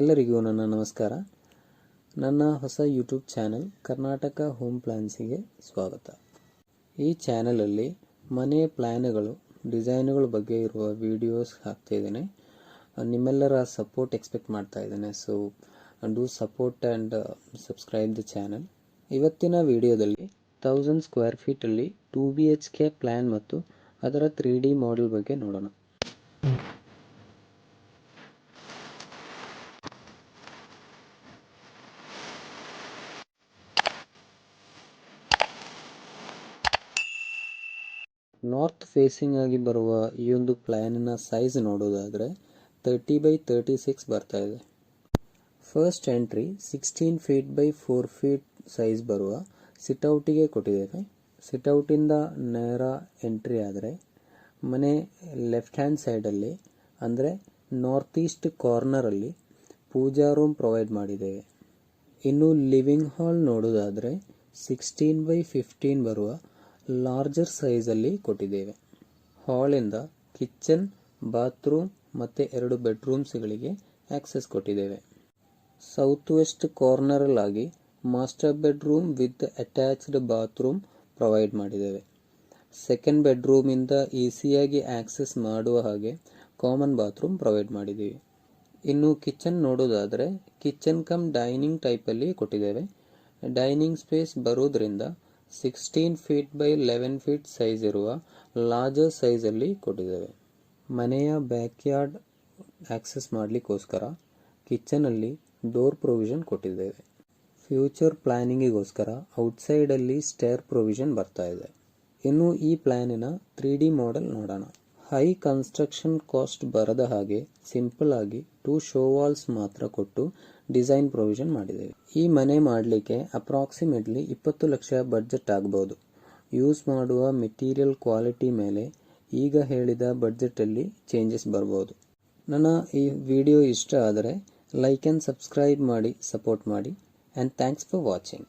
ಎಲ್ಲರಿಗೂ ನನ್ನ ನಮಸ್ಕಾರ. ನನ್ನ ಹೊಸ ಯೂಟ್ಯೂಬ್ ಚಾನೆಲ್ ಕರ್ನಾಟಕ ಹೋಮ್ ಪ್ಲ್ಯಾನ್ಸಿಗೆ ಸ್ವಾಗತ. ಈ ಚಾನಲಲ್ಲಿ ಮನೆ ಪ್ಲ್ಯಾನ್ಗಳು ಡಿಸೈನ್ಗಳ ಬಗ್ಗೆ ಇರುವ ವಿಡಿಯೋಸ್ ಹಾಕ್ತಾಯಿದ್ದೇನೆ ನಿಮ್ಮೆಲ್ಲರ ಸಪೋರ್ಟ್ ಎಕ್ಸ್ಪೆಕ್ಟ್ ಮಾಡ್ತಾ ಇದ್ದೇನೆ. So do support and subscribe the channel ಇವತ್ತಿನ ವಿಡಿಯೋದಲ್ಲಿ thousand square ಫೀಟಲ್ಲಿ two B H K plan ಮತ್ತು ಅದರ ತ್ರೀ ಡಿ ಮಾಡೆಲ್ ಬಗ್ಗೆ ನೋಡೋಣ. ನಾರ್ತ್ ಫೇಸಿಂಗ್ ಆಗಿ ಬರುವ ಈ ಒಂದು ಪ್ಲ್ಯಾನಿನ ಸೈಜ್ ನೋಡೋದಾದರೆ ತರ್ಟಿ ಬೈ ತರ್ಟಿ ಸಿಕ್ಸ್ ಬರ್ತಾ ಇದೆ. First entry sixteen feet by four feet size ಬರುವ ಸಿಟೌಟಿಗೆ ಕೊಟ್ಟಿದ್ದೇವೆ. ಸಿಟೌಟಿಂದ ನೇರ ಎಂಟ್ರಿ ಆದರೆ ಮನೆ ಲೆಫ್ಟ್ ಹ್ಯಾಂಡ್ ಸೈಡಲ್ಲಿ ಅಂದರೆ ನಾರ್ತ್ ಈಸ್ಟ್ ಕಾರ್ನರಲ್ಲಿ ಪೂಜಾ ರೂಮ್ ಪ್ರೊವೈಡ್ ಮಾಡಿದ್ದೇವೆ. ಇನ್ನು ಲಿವಿಂಗ್ ಹಾಲ್ ನೋಡೋದಾದರೆ ಸಿಕ್ಸ್ಟೀನ್ ಬೈ ಫಿಫ್ಟೀನ್ ಬರುವ ಲಾರ್ಜರ್ ಸೈಜಲ್ಲಿ ಕೊಟ್ಟಿದ್ದೇವೆ. ಹಾಲಿಂದ ಕಿಚನ್, ಬಾತ್ರೂಮ್ ಮತ್ತು ಎರಡು ಬೆಡ್ರೂಮ್ಸ್ಗಳಿಗೆ ಆಕ್ಸೆಸ್ ಕೊಟ್ಟಿದ್ದೇವೆ. South west ಕಾರ್ನರಲ್ಲಾಗಿ master bedroom with attached bathroom provide ಮಾಡಿದ್ದೇವೆ. ಸೆಕೆಂಡ್ ಬೆಡ್ರೂಮಿಂದ ಈಸಿಯಾಗಿ ಆಕ್ಸೆಸ್ ಮಾಡುವ ಹಾಗೆ ಕಾಮನ್ ಬಾತ್ರೂಮ್ ಪ್ರೊವೈಡ್ ಮಾಡಿದ್ದೀವಿ. ಇನ್ನು ಕಿಚನ್ ನೋಡೋದಾದರೆ ಕಿಚನ್ ಕಮ್ ಡೈನಿಂಗ್ ಟೈಪಲ್ಲಿ ಕೊಟ್ಟಿದ್ದೇವೆ. ಡೈನಿಂಗ್ ಸ್ಪೇಸ್ ಬರೋದ್ರಿಂದ sixteen feet by eleven feet size ಇರುವ ಲಾರ್ಜರ್ ಸೈಜಲ್ಲಿ ಕೊಟ್ಟಿದ್ದೇವೆ. ಮನೆಯ ಬ್ಯಾಕ್ಯಾರ್ಡ್ ಆಕ್ಸೆಸ್ ಮಾಡಲಿಕ್ಕೋಸ್ಕರ ಕಿಚನಲ್ಲಿ ಡೋರ್ ಪ್ರೊವಿಷನ್ ಕೊಟ್ಟಿದ್ದೇವೆ. ಫ್ಯೂಚರ್ ಪ್ಲ್ಯಾನಿಂಗಿಗೋಸ್ಕರ ಔಟ್ಸೈಡಲ್ಲಿ ಸ್ಟೇರ್ ಪ್ರೊವಿಷನ್ ಬರ್ತಾ ಇದೆ. ಇನ್ನು ಈ ಪ್ಲ್ಯಾನಿನ ತ್ರೀ ಡಿ ಮಾಡೆಲ್ ನೋಡೋಣ. ಹೈ ಕನ್ಸ್ಟ್ರಕ್ಷನ್ ಕಾಸ್ಟ್ ಬರದ ಹಾಗೆ ಸಿಂಪಲ್ ಆಗಿ ಟೂ ಶೋ ವಾಲ್ಸ್ ಮಾತ್ರ ಕೊಟ್ಟು ಡಿಸೈನ್ ಪ್ರೊವಿಷನ್ ಮಾಡಿದ್ದೇವೆ. ಈ ಮನೆ ಮಾಡಲಿಕ್ಕೆ ಅಪ್ರಾಕ್ಸಿಮೇಟ್ಲಿ ಇಪ್ಪತ್ತು ಲಕ್ಷ ಬಡ್ಜೆಟ್ ಆಗ್ಬೋದು. ಯೂಸ್ ಮಾಡುವ ಮೆಟೀರಿಯಲ್ ಕ್ವಾಲಿಟಿ ಮೇಲೆ ಈಗ ಹೇಳಿದ ಬಡ್ಜೆಟಲ್ಲಿ ಚೇಂಜಸ್ ಬರ್ಬೋದು. ನನ್ನ ಈ ವಿಡಿಯೋ ಇಷ್ಟ ಆದರೆ ಲೈಕ್ ಆ್ಯಂಡ್ ಸಬ್ಸ್ಕ್ರೈಬ್ ಮಾಡಿ ಸಪೋರ್ಟ್ ಮಾಡಿ ಆ್ಯಂಡ್ ಥ್ಯಾಂಕ್ಸ್ ಫಾರ್ ವಾಚಿಂಗ್